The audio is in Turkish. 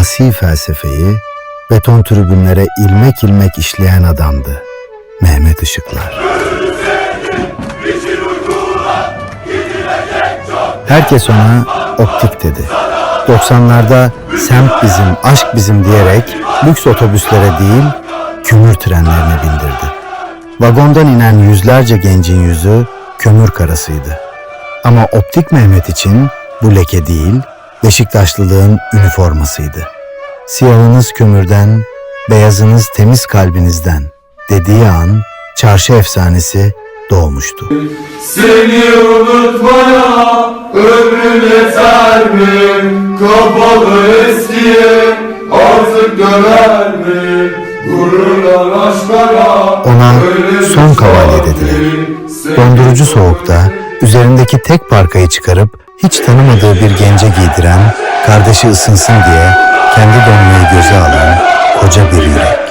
asi felsefeyi beton tribünlere ilmek ilmek işleyen adamdı. Mehmet Işıklar. Herkes ona optik dedi. 90'larda semt bizim, aşk bizim diyerek lüks otobüslere değil, kömür trenlerine bindirdi. Vagondan inen yüzlerce gencin yüzü kömür karasıydı. Ama optik Mehmet için bu leke değil, Beşiktaşlılığın üniformasıydı. Siyahınız kömürden, beyazınız temiz kalbinizden dediği an çarşı efsanesi doğmuştu. Seni unutmaya ömrüm yeter mi? Kapalı eskiye artık döner mi? Gururla aşklara Ona son kavalye dediler. Dondurucu soğukta üzerindeki tek parkayı çıkarıp hiç tanımadığı bir gence giydiren, kardeşi ısınsın diye kendi donmayı göze alan koca bir yürek.